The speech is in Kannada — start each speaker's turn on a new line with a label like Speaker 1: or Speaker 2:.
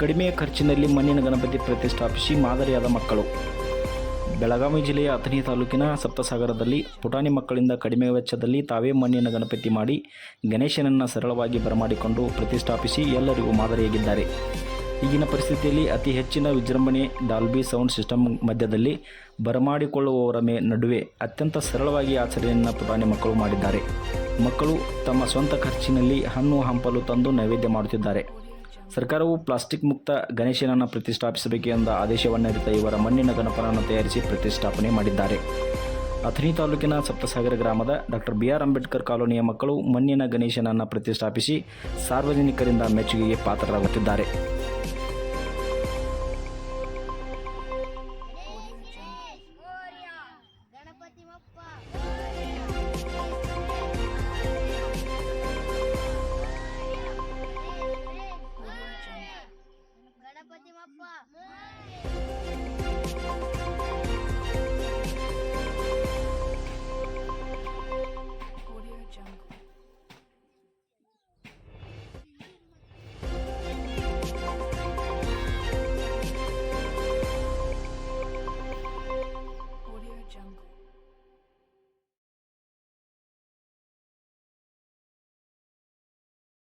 Speaker 1: ಕಡಿಮೆ ಖರ್ಚಿನಲ್ಲಿ ಮಣ್ಣಿನ ಗಣಪತಿ ಪ್ರತಿಷ್ಠಾಪಿಸಿ ಮಾದರಿಯಾದ ಮಕ್ಕಳು. ಬೆಳಗಾವಿ ಜಿಲ್ಲೆಯ ಅಥಣಿ ತಾಲೂಕಿನ ಸಪ್ತಸಾಗರದಲ್ಲಿ ಪುಟಾಣಿ ಮಕ್ಕಳಿಂದ ಕಡಿಮೆ ವೆಚ್ಚದಲ್ಲಿ ತಾವೇ ಮಣ್ಣಿನ ಗಣಪತಿ ಮಾಡಿ, ಗಣೇಶನನ್ನು ಸರಳವಾಗಿ ಬರಮಾಡಿಕೊಂಡು ಪ್ರತಿಷ್ಠಾಪಿಸಿ ಎಲ್ಲರಿಗೂ ಮಾದರಿಯಾಗಿದ್ದಾರೆ. ಈಗಿನ ಪರಿಸ್ಥಿತಿಯಲ್ಲಿ ಅತಿ ಹೆಚ್ಚಿನ ವಿಜೃಂಭಣೆ, ಡಾಲ್ಬಿ ಸೌಂಡ್ ಸಿಸ್ಟಮ್ ಮಧ್ಯದಲ್ಲಿ ಬರಮಾಡಿಕೊಳ್ಳುವವರ ಮೇ ನಡುವೆ ಅತ್ಯಂತ ಸರಳವಾಗಿ ಆಚರಣೆಯನ್ನು ಪುಟಾಣಿ ಮಕ್ಕಳು ಮಾಡಿದ್ದಾರೆ. ಮಕ್ಕಳು ತಮ್ಮ ಸ್ವಂತ ಖರ್ಚಿನಲ್ಲಿ ಹಣ್ಣು ಹಂಪಲು ತಂದು ನೈವೇದ್ಯ ಮಾಡುತ್ತಿದ್ದಾರೆ. ಸರ್ಕಾರವು ಪ್ಲಾಸ್ಟಿಕ್ ಮುಕ್ತ ಗಣೇಶನನ್ನು ಪ್ರತಿಷ್ಠಾಪಿಸಬೇಕು ಎಂದ ಆದೇಶವನ್ನರಿತ ಇವರ ಮಣ್ಣಿನ ಗಣಪನನ್ನು ತಯಾರಿಸಿ ಪ್ರತಿಷ್ಠಾಪನೆ ಮಾಡಿದ್ದಾರೆ. ಅಥಣಿ ತಾಲೂಕಿನ ಸಪ್ತಸಾಗರ ಗ್ರಾಮದ ಡಾಕ್ಟರ್ ಬಿ ಆರ್ ಅಂಬೇಡ್ಕರ್ ಕಾಲೋನಿಯ ಮಕ್ಕಳು ಮಣ್ಣಿನ ಗಣೇಶನನ್ನು ಪ್ರತಿಷ್ಠಾಪಿಸಿ ಸಾರ್ವಜನಿಕರಿಂದ ಮೆಚ್ಚುಗೆಗೆ ಪಾತ್ರರಾಗುತ್ತಿದ್ದಾರೆ.